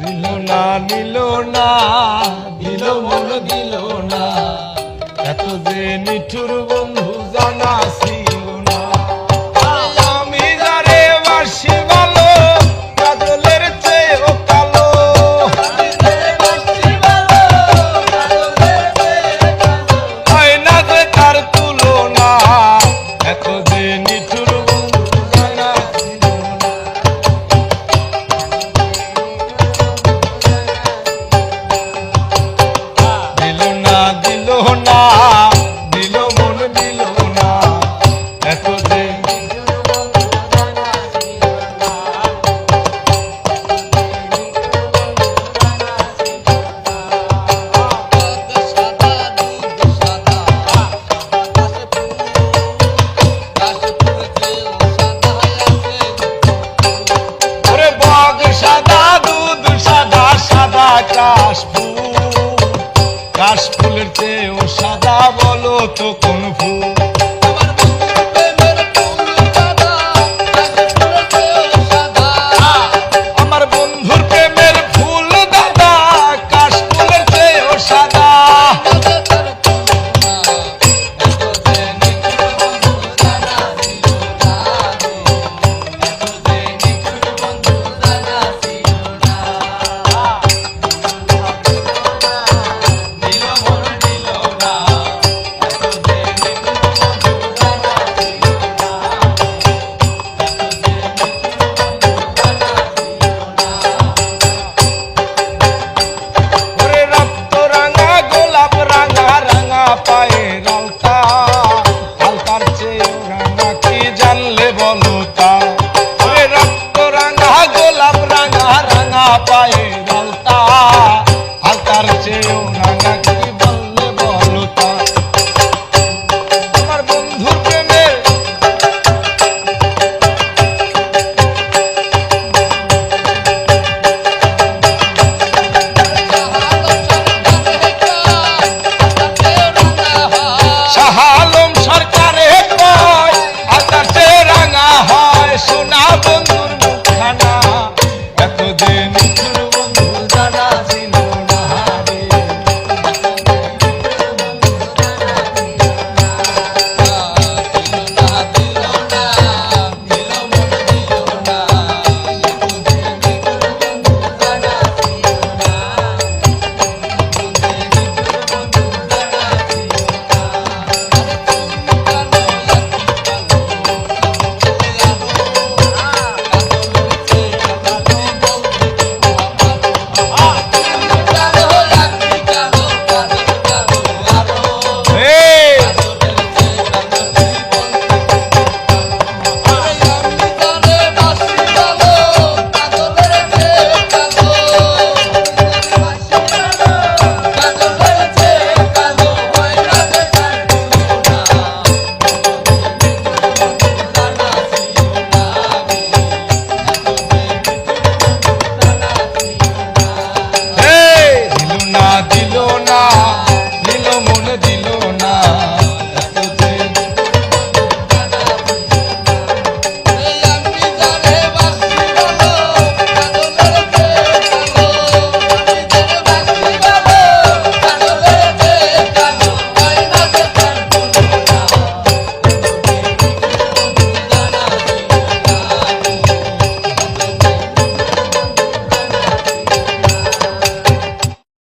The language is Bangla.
দিল না নিল না দিল মন দিল না। এত যে নিঠুর কাশফুল কাশফুলের চেয়েও সাদা বলো তো কোন